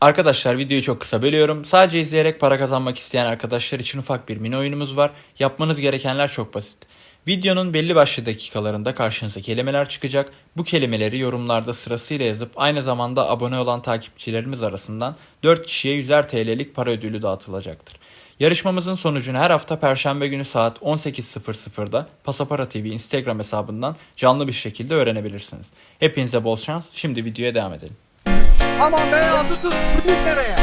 Arkadaşlar videoyu çok kısa bölüyorum. Sadece izleyerek para kazanmak isteyen arkadaşlar için ufak bir mini oyunumuz var. Yapmanız gerekenler çok basit. Videonun belli başlı dakikalarında karşınıza kelimeler çıkacak. Bu kelimeleri yorumlarda sırasıyla yazıp aynı zamanda abone olan takipçilerimiz arasından 4 kişiye 100'er TL'lik para ödülü dağıtılacaktır. Yarışmamızın sonucunu her hafta Perşembe günü saat 18.00'da Pasapara TV Instagram hesabından canlı bir şekilde öğrenebilirsiniz. Hepinize bol şans. Şimdi videoya devam edelim. Aman be yazı tuz çocuk nereye?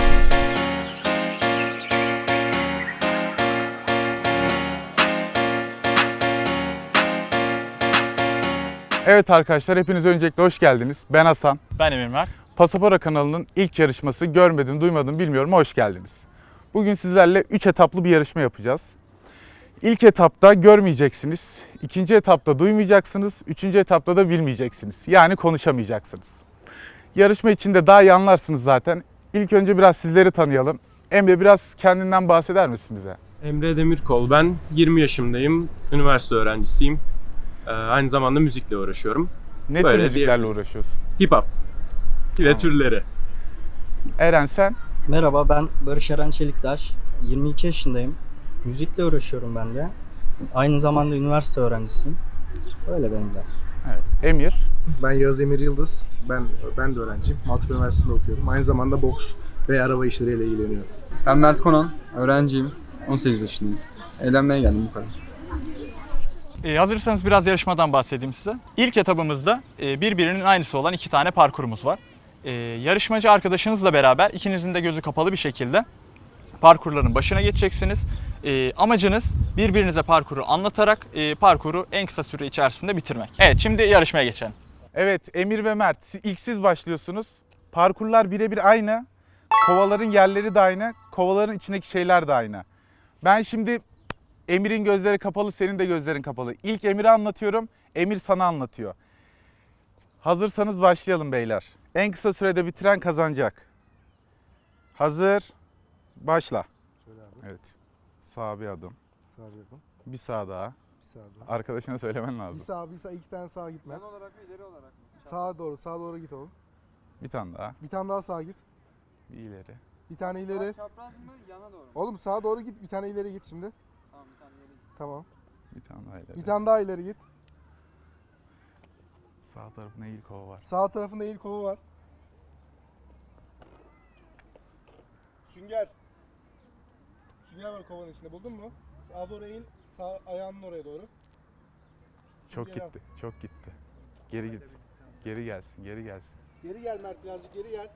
Evet arkadaşlar hepiniz öncelikle hoş geldiniz. Ben Hasan. Ben Emir Mert. Pasapora kanalının ilk yarışması görmedim duymadım bilmiyorum hoş geldiniz. Bugün sizlerle 3 etaplı bir yarışma yapacağız. İlk etapta görmeyeceksiniz, ikinci etapta duymayacaksınız, üçüncü etapta da bilmeyeceksiniz. Yani konuşamayacaksınız. Yarışma içinde daha iyi anlarsınız zaten. İlk önce biraz sizleri tanıyalım. Emre biraz kendinden bahseder misin bize? Emre Demirkol. Ben 20 yaşındayım. Üniversite öğrencisiyim. Ee, aynı zamanda müzikle uğraşıyorum. Ne Böyle tür müziklerle diyebiliriz. uğraşıyorsun? Hip hop. Ve Tamam. türleri. Eren sen? Merhaba ben Barış Eren Çeliktaş. 22 yaşındayım. Müzikle uğraşıyorum ben de. Aynı zamanda üniversite öğrencisiyim. Öyle benim de. Evet. Emir. Ben Yağız Emir Yıldız. Ben ben de öğrenciyim. Maltepe Üniversitesi'nde okuyorum. Aynı zamanda boks ve araba işleriyle ilgileniyorum. Ben Mert Konan, öğrenciyim. 18 yaşındayım. Eğlenmeye geldim bu kadar. Ee, hazırsanız biraz yarışmadan bahsedeyim size. İlk etabımızda e, birbirinin aynısı olan iki tane parkurumuz var. Ee, yarışmacı arkadaşınızla beraber ikinizin de gözü kapalı bir şekilde parkurların başına geçeceksiniz. Ee, amacınız birbirinize parkuru anlatarak e, parkuru en kısa süre içerisinde bitirmek. Evet şimdi yarışmaya geçelim. Evet Emir ve Mert ilk siz başlıyorsunuz. Parkurlar birebir aynı. Kovaların yerleri de aynı. Kovaların içindeki şeyler de aynı. Ben şimdi Emir'in gözleri kapalı, senin de gözlerin kapalı. İlk Emir'e anlatıyorum, Emir sana anlatıyor. Hazırsanız başlayalım beyler. En kısa sürede bitiren kazanacak. Hazır. Başla. Evet. Sağ bir adım. Sağ yapalım. Bir sağ daha. Doğru. Arkadaşına söylemen Bir lazım. sağ, bir sağ, iki tane sağa gitme. Ben olarak mı, ileri olarak mı? Sağa doğru, sağa doğru git oğlum. Bir tane daha. Bir tane daha sağa git. Bir ileri. Bir tane ileri. Çapraz mı yana doğru? mu? Oğlum sağa doğru git, bir tane ileri git şimdi. Tamam bir tane ileri git. Tamam. Bir tane daha ileri. Bir tane daha ileri git. Sağ tarafında eğil kova var. Sağ tarafında eğil kolu var. Sünger. Sünger var kovanın içinde buldun mu? Sağa doğru eğil, sağ ayağının oraya doğru. Çok Süngeri al. gitti. Çok gitti. Geri git. Geri gelsin. Geri gelsin. Geri gel Mert birazcık geri gel.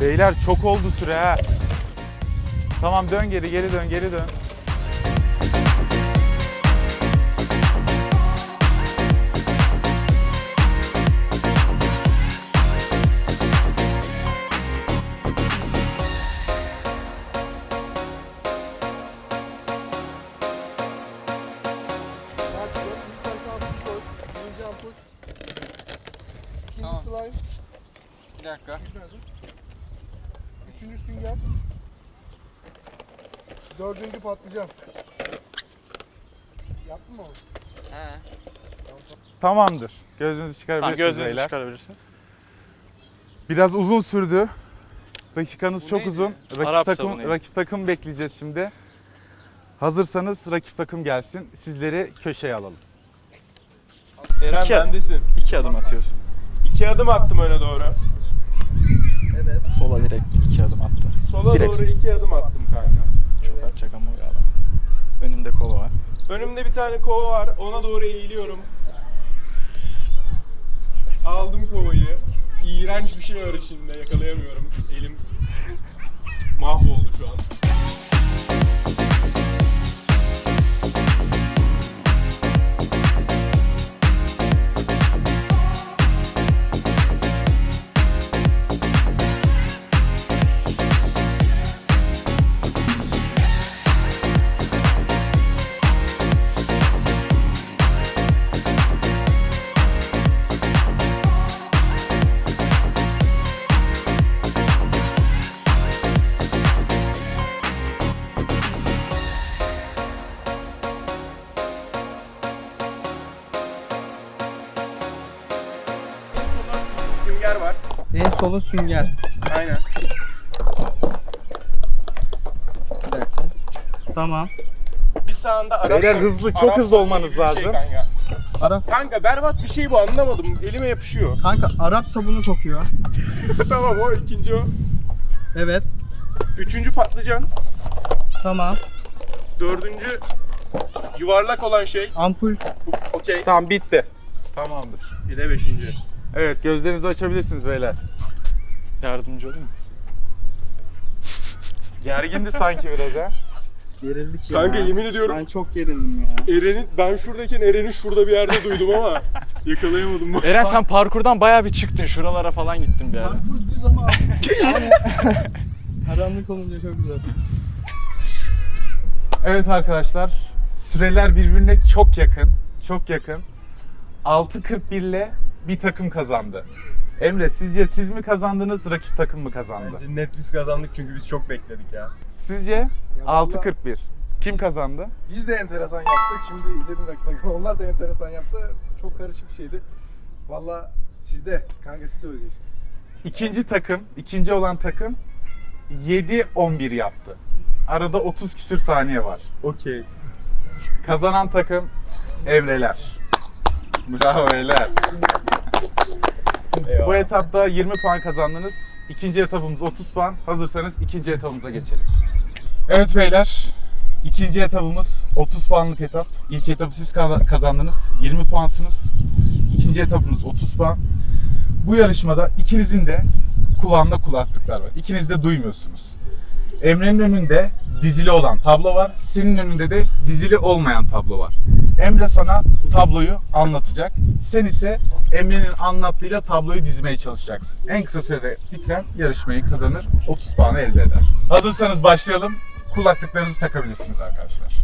Beyler çok oldu süre ha. Tamam dön geri, geri dön, geri dön. Dördüncü patlıcan. Yaptın mı onu? He. Tamamdır. Gözünüzü Tamam çıkarabilirsiniz gözünüzü beyler. çıkarabilirsiniz. Biraz uzun sürdü. Dakikanız Bu çok neydi? uzun. Rakip Arap takım sabunuydu. rakip takım bekleyeceğiz şimdi. Hazırsanız rakip takım gelsin. Sizleri köşeye alalım. Eren İki- bendesin. İki adım atıyorsun. İki adım attım öne doğru. Sola direkt iki adım attı. Sola Direkt. doğru iki adım attım kanka. Atacak ama o adam. Önümde kova var. Önümde bir tane kova var. Ona doğru eğiliyorum. Aldım kovayı. İğrenç bir şey var içinde. Yakalayamıyorum. Elim mahvoldu şu an. En solu sünger. Aynen. Bir dakika. Tamam. Bir sağında Arap Beyler hızlı, çok hızlı olmanız gibi bir lazım. kanka. Arap. Kanka berbat bir şey bu anlamadım. Elime yapışıyor. Kanka Arap sabunu kokuyor. tamam o ikinci o. Evet. Üçüncü patlıcan. Tamam. Dördüncü yuvarlak olan şey. Ampul. Uf, okey. Tamam bitti. Tamamdır. Bir de beşinci. Evet gözlerinizi açabilirsiniz beyler. Yardımcı olayım mı? Gergindi sanki biraz ha. Gerildik ya. Kanka yemin ediyorum Ben çok gerildim ya. Eren'in ben şuradayken Eren'i şurada bir yerde duydum ama yakalayamadım. Eren sen parkurdan bayağı bir çıktın. Şuralara falan gittin bir ara. Parkur düz ama yani karanlık olunca çok güzel. Evet arkadaşlar süreler birbirine çok yakın. Çok yakın. 6.41 ile bir takım kazandı. Emre sizce siz mi kazandınız rakip takım mı kazandı? Net biz kazandık çünkü biz çok bekledik ya. Sizce 6.41 kim kazandı? Biz de enteresan yaptık. Şimdi izledim rakip takımı. Onlar da enteresan yaptı. Çok karışık bir şeydi. Valla sizde. Kanka siz söyleyeceksiniz. İkinci takım, ikinci olan takım 7-11 yaptı. Arada 30 küsür saniye var. Okey. Kazanan takım Emreler. Bravo beyler. Bu etapta 20 puan kazandınız. İkinci etapımız 30 puan. Hazırsanız ikinci etapımıza geçelim. Evet beyler. ikinci etapımız 30 puanlık etap. İlk etapı siz ka- kazandınız. 20 puansınız. İkinci etapımız 30 puan. Bu yarışmada ikinizin de kulağında kulaklıklar var. İkiniz de duymuyorsunuz. Emre'nin önünde dizili olan tablo var. Senin önünde de dizili olmayan tablo var. Emre sana tabloyu anlatacak. Sen ise Emre'nin anlattığıyla tabloyu dizmeye çalışacaksın. En kısa sürede bitiren yarışmayı kazanır. 30 puanı elde eder. Hazırsanız başlayalım. Kulaklıklarınızı takabilirsiniz arkadaşlar.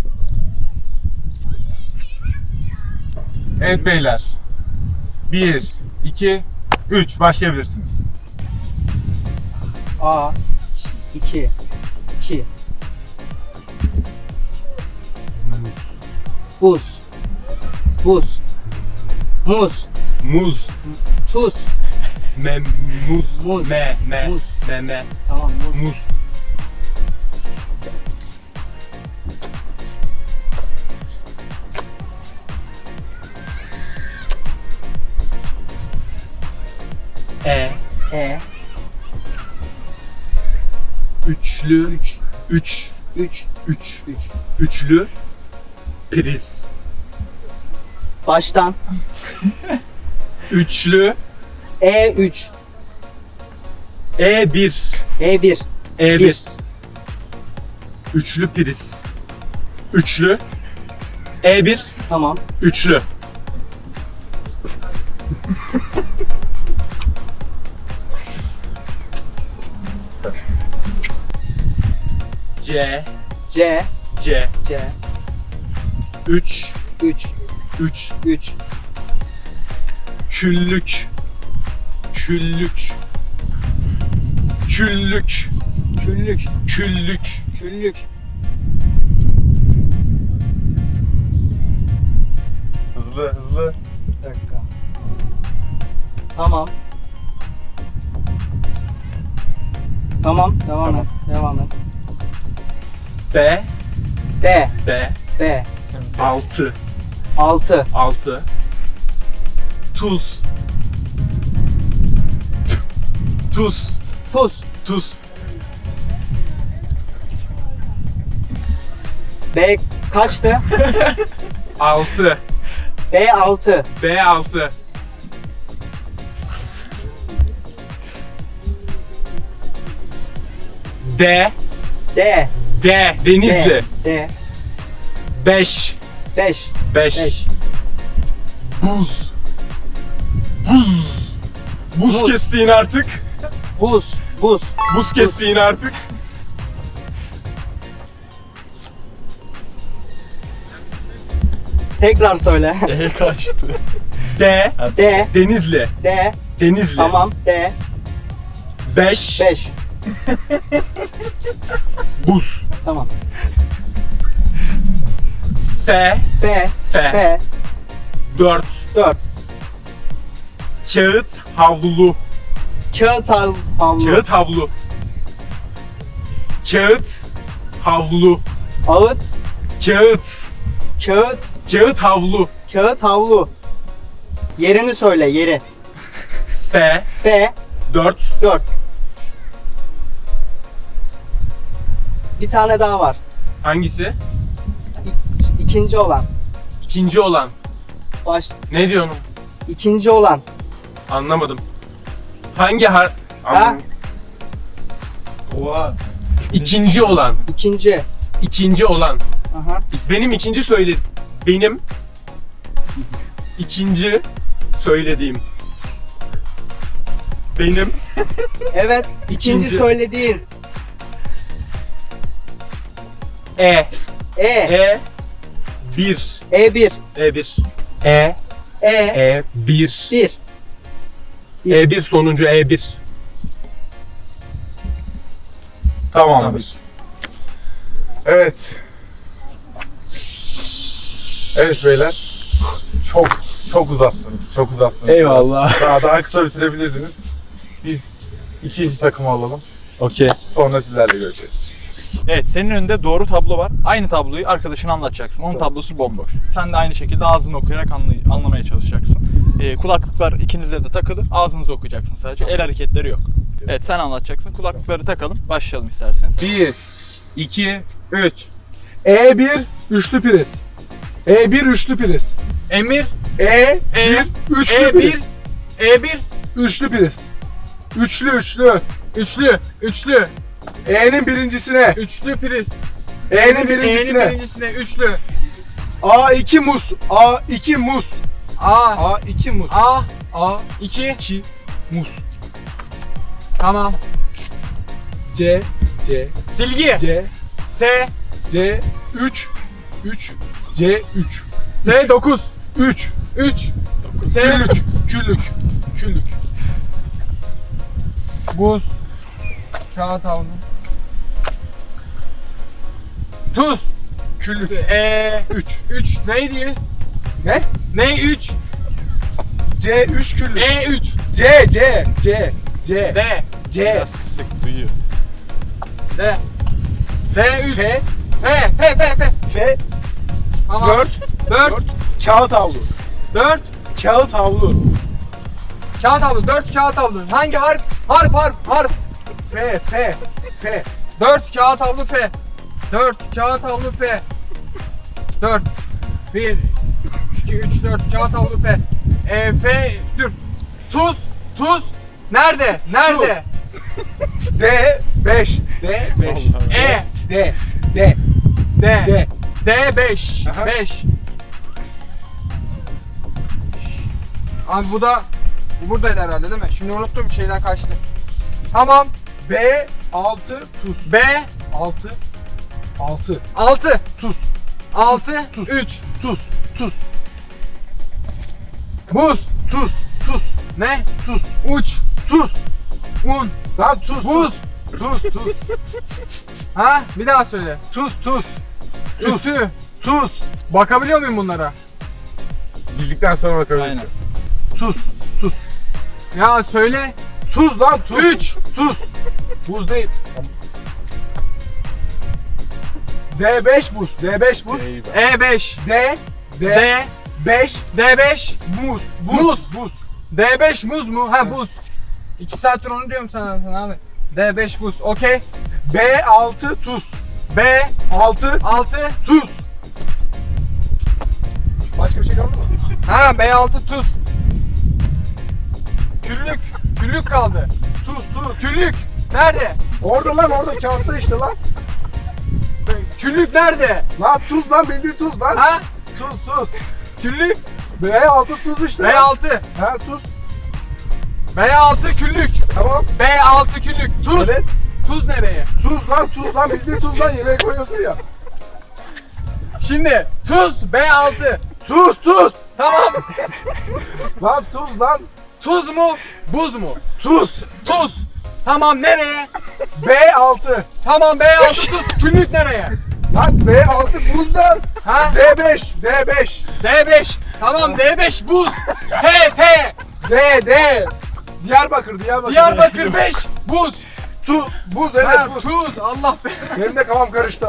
Evet beyler. 1, 2, 3 başlayabilirsiniz. A 2 2 Buz Buz Muz Muz. Tuz Me, muz. Muz. Me, me. Muz. Me, me. Tamam muz Muz. E. E Üçlü. Üç. Üç. 3 Üç. 3 Üçlü. Priz. Baştan Üçlü. E 3 E1. E 1 E1. Bir. Üçlü priz. Üçlü. E1. Tamam Üçlü. C. C C. C 3. 3 3. 3 Küllük. Küllük. Küllük. Küllük Küllük. Küllük Hızlı hızlı. Bir dakika Tamam Tamam devam Tamam. et devam et B. B B. B 6. 6 6. Tuz. Tuz. Tuz Tuz. B kaçtı? 6. B 6 B 6. D. D D. Denizli. D 5. 5 5. 5 Buz. Buz. Buz Buz. kessin artık. Buz Buz Buz kessin artık. Tekrar söyle E kaçtı. D. D Denizli. D Denizli. Tamam D 5. 5 Buz. Tamam F. F F. F 4. 4 Kağıt havlulu. Kağıt havlu. Kağıt havlu. Kağıt havlu. Ağıt. Kağıt. Kağıt. Kağıt havlu. Kağıt havlu. Yerini söyle yeri. F. F. 4. 4. Bir tane daha var. Hangisi? İk- ikinci olan. İkinci olan. Baş. Ne diyorsun? ikinci olan. Anlamadım. Hangi har... Ha? Oha. İkinci olan. İkinci. İkinci olan. Aha. Benim ikinci söyledi. Benim ikinci söylediğim. Benim Evet. ikinci İkinci. söylediğin. E. E. E. 1. E1. E1. E. E. E1. 1. E1 sonuncu E E1. Tamamdır. Evet. Evet beyler. Çok çok uzattınız. Çok uzattınız. Eyvallah. Biraz Daha, daha kısa bitirebilirdiniz. Biz ikinci takımı alalım. Okey. Sonra sizlerle görüşeceğiz. Evet senin önünde doğru tablo var. Aynı tabloyu arkadaşına anlatacaksın. Onun tablosu bomboş. Sen de aynı şekilde ağzını okuyarak anlay- anlamaya çalışacaksın. Ee, kulaklıklar ikinizde de takılı. Ağzınızı okuyacaksın sadece. El hareketleri yok. Evet sen anlatacaksın. Kulaklıkları takalım. Başlayalım isterseniz. 1, 2, 3. E1 üçlü priz. E1 üçlü priz. Emir. E1 E, üçlü E1. priz. E1. Üçlü priz. Üçlü üçlü. Üçlü. Üçlü. E'nin birincisine. Üçlü priz. E'nin birincisine. E'nin birincisine. Üçlü. A2 muz. A2 muz. A. A2 muz. A. A2 2. muz. Tamam. C C Silgi. C S. C 3 3 C 3 S 9. 3 3. S. Küllük küllük küllük. Buz. Kağıt havlu. Tuz. Küllük. E 3 3 neydi? Ne? Ne 3? C 3 küllük. E 3. C C C C D. C sık duyuyor. D. D 3. F F. F. F. F. F Tamam. 4 4. kağıt havlu. 4. Kağıt havlu. Kağıt havlu. 4 kağıt havlu. Hangi harf? Harf harf harf. F F F 4 kağıt havlu F. 4 kağıt havlu F. 4. 1 2 3 4 kağıt havlu F. E F dur. Tuz. Tuz. Nerede? Nerede? D 5 D 5 E. D D D. D D 5. Aha. 5. Abi bu da bu buradaydı herhalde değil mi? Şimdi unuttum şeyden kaçtı. Tamam. B 6 tuz. B 6 6 6 tuz 6 Tuz. 3 tuz tuz Buz tuz tuz ne? tuz Uç tuz Un lan tuz Buz tuz tuz Ha? Bir daha söyle. tuz tuz tuz Ütü. tuz Bakabiliyor muyum bunlara? Bildikten sonra bakabilirsin. Aynen. Tuz, tuz. Ya söyle. Tuz lan tuz. Üç. Tuz. Buz değil. D5 buz. D5 buz. E5. D D D 5 D5 muz. Buz. Muz. Buz. D5 muz mu? Ha buz. 2 saattir onu diyorum sana, sana abi. D5 buz. Okey. B6 tuz. B 6 6 tuz. Başka bir şey kaldı mı? Ha B6 tuz. Küllük. Küllük kaldı. Tuz tuz. Küllük. Nerede? Orada lan orada kağıtta işte lan. Küllük nerede? Lan tuz lan bildiğin tuz lan. Ha? Tuz tuz. Küllük. B6 tuz işte. lan. B6. Ha tuz. B6 küllük. Tamam. B6 küllük. Tuz. Evet. Tuz nereye? Tuz lan tuz lan bildiğin tuz lan yemeğe koyuyorsun ya. Şimdi tuz B6. Tuz tuz. Tamam. Lan tuz lan. Tuz mu? Buz mu? Tuz. Tuz. Tamam nereye? B6. Tamam B6 tuz. Küllük nereye? Lan B6 buz lan. Ha? D5. D5. D5. Tamam D5 buz. T T. D D. Diyarbakır, Diyarbakır. Diyarbakır 5. Buz. Tuz, buz evet Ha, buz. tuz. Allah be. Benim de kafam karıştı.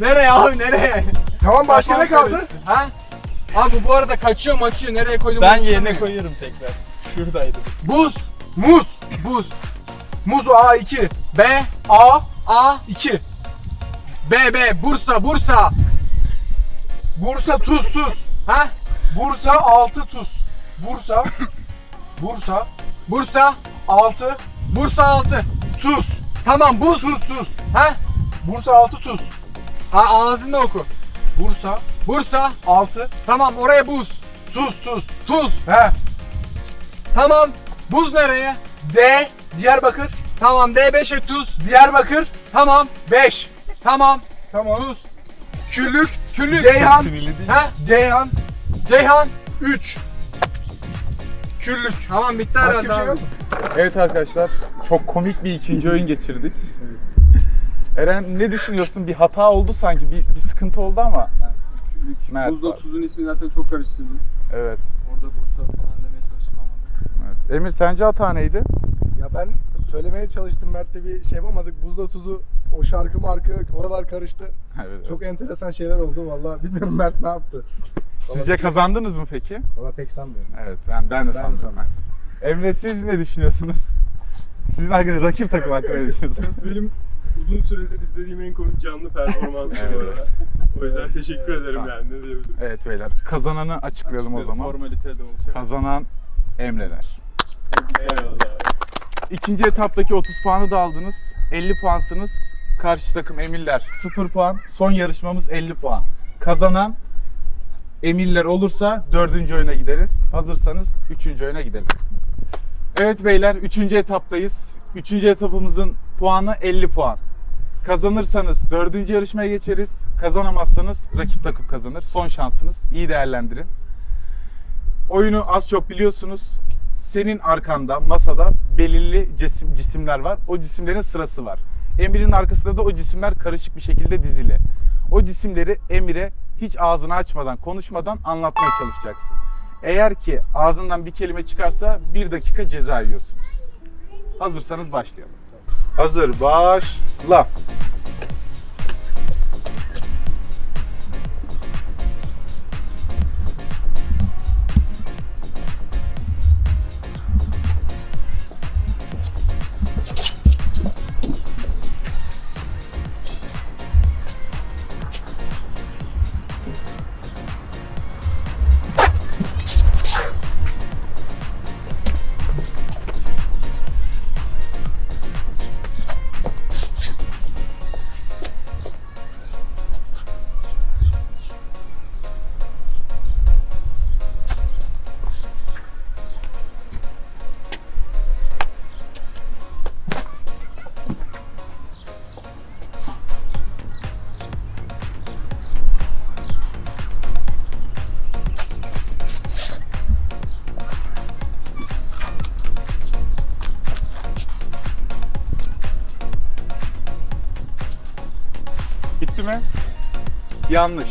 Nereye abi nereye? tamam başka ne kaldı? Ha? Abi bu arada kaçıyor maçıyor. Nereye koydum? Ben yerine koyuyorum tekrar. Şuradaydı. Buz. Muz. Buz. Muz A2. B. A A. 2. B. B. Bursa. Bursa. Bursa tuz tuz. Ha? Bursa 6 tuz. Bursa Bursa Bursa. 6 Bursa 6. tuz. Tamam buz. Tuz tuz. Ha? Bursa 6 tuz. Ha ağzında oku. Bursa Bursa. 6 Tamam oraya buz. tuz tuz. Tuz. He. Tamam. Buz nereye? D Diyarbakır. Tamam D5'e tuz. Diyarbakır Tamam. 5. Tamam. Tamam. Tuz. Küllük. Küllük. Ceyhan. Ha? Ceyhan Ceyhan. 3. Küllük. Tamam bitti Başka herhalde bir şey abi. yok mu? Evet arkadaşlar, çok komik bir ikinci oyun geçirdik. Eren ne düşünüyorsun? Bir hata oldu sanki, bir, bir sıkıntı oldu ama. Mert Buzla var. tuzun ismi zaten çok karıştırdı. Evet. Orada Bursa falan demeye çalıştım ama. evet. Emir sence hata neydi? Ya ben söylemeye çalıştım Mert'le bir şey yapamadık. Buzda tuzu o şarkı markı oralar karıştı. Evet. Çok enteresan şeyler oldu vallahi. Bilmiyorum Mert ne yaptı. Sizce kazandınız mı peki? Valla pek sanmıyorum. Evet, ben ben de sanmıyorum. sanmıyorum. Emre siz ne düşünüyorsunuz? Sizin hakkında rakip takım hakkında ne düşünüyorsunuz? Benim uzun süredir izlediğim en komik canlı performansı bu arada. O yüzden teşekkür ederim Tamam. yani ne diyebilirim. Evet beyler, kazananı açıklayalım o zaman. Formalite de olsa. Kazanan Emreler. Eyvallah. İkinci etaptaki 30 puanı da aldınız. 50 puansınız. Karşı takım Emirler 0 puan. Son yarışmamız 50 puan. Kazanan Emirler olursa dördüncü oyuna gideriz. Hazırsanız üçüncü oyuna gidelim. Evet beyler üçüncü etaptayız. Üçüncü etapımızın puanı 50 puan. Kazanırsanız dördüncü yarışmaya geçeriz. Kazanamazsanız rakip takım kazanır. Son şansınız. İyi değerlendirin. Oyunu az çok biliyorsunuz. Senin arkanda masada belirli cisim, cisimler var. O cisimlerin sırası var. Emir'in arkasında da o cisimler karışık bir şekilde dizili. O cisimleri Emir'e hiç ağzını açmadan, konuşmadan anlatmaya çalışacaksın. Eğer ki ağzından bir kelime çıkarsa bir dakika ceza yiyorsunuz. Hazırsanız başlayalım. Hazır, başla. Yanlış.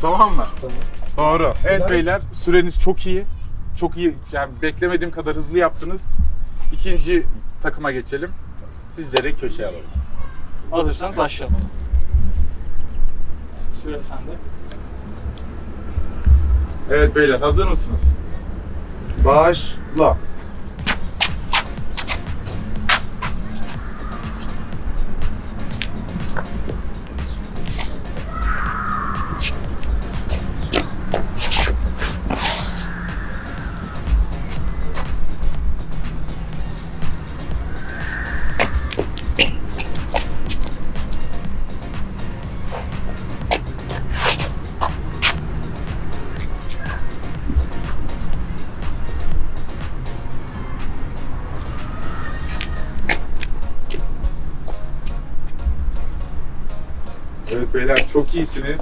Tamam, mı? Tamam. Doğru. Evet Güzel. beyler, süreniz çok iyi. Çok iyi. Yani beklemediğim kadar hızlı yaptınız. İkinci takıma geçelim. Sizleri köşeye alalım. Hazırsanız başlayalım. Süre sende. Evet beyler, hazır mısınız? Başla. Çok iyisiniz.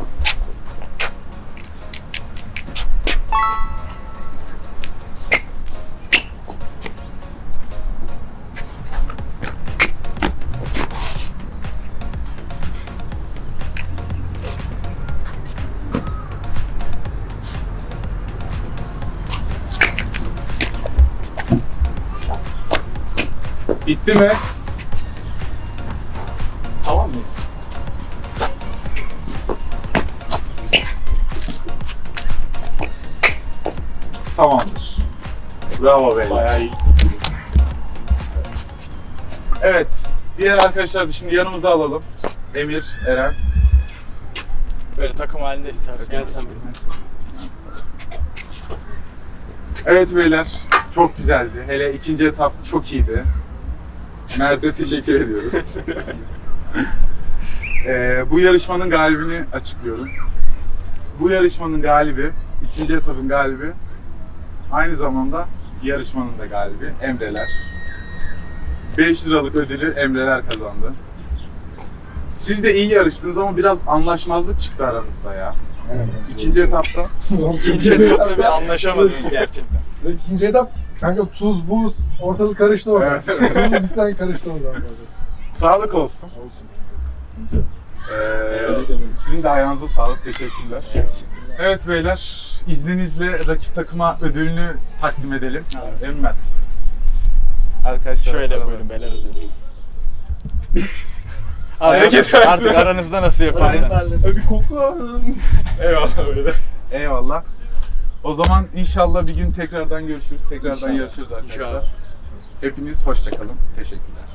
Bitti mi? Bravo beyler. Bayağı iyi. Evet. Diğer arkadaşlar da şimdi yanımıza alalım. Emir, Eren. Böyle takım halinde istersen. Gel sen Evet beyler. Çok güzeldi. Hele ikinci etap çok iyiydi. Mert'e teşekkür ediyoruz. Ee, bu yarışmanın galibini açıklıyorum. Bu yarışmanın galibi, üçüncü etapın galibi, aynı zamanda yarışmanın da galibi Emreler. 5 liralık ödülü Emreler kazandı. Siz de iyi yarıştınız ama biraz anlaşmazlık çıktı aranızda ya. İkinci etapta. İkinci etapta bir anlaşamadınız gerçekten. Ve ikinci etap kanka tuz, buz, ortalık karıştı orada. Evet. Tuz cidden karıştı orada. Sağlık olsun. Olsun. Ee, sizin de ayağınıza sağlık. Teşekkürler. Evet beyler, izninizle rakip takıma ödülünü takdim edelim. Evet. Mert. Arkadaşlar. Şöyle buyurun beyler ödül. Hareket Artık, artık aranızda nasıl yaparsınız? Bir koku. Eyvallah böyle. Eyvallah. O zaman inşallah bir gün tekrardan görüşürüz. Tekrardan yarışırız arkadaşlar. İnşallah. Hepiniz hoşçakalın. Teşekkürler.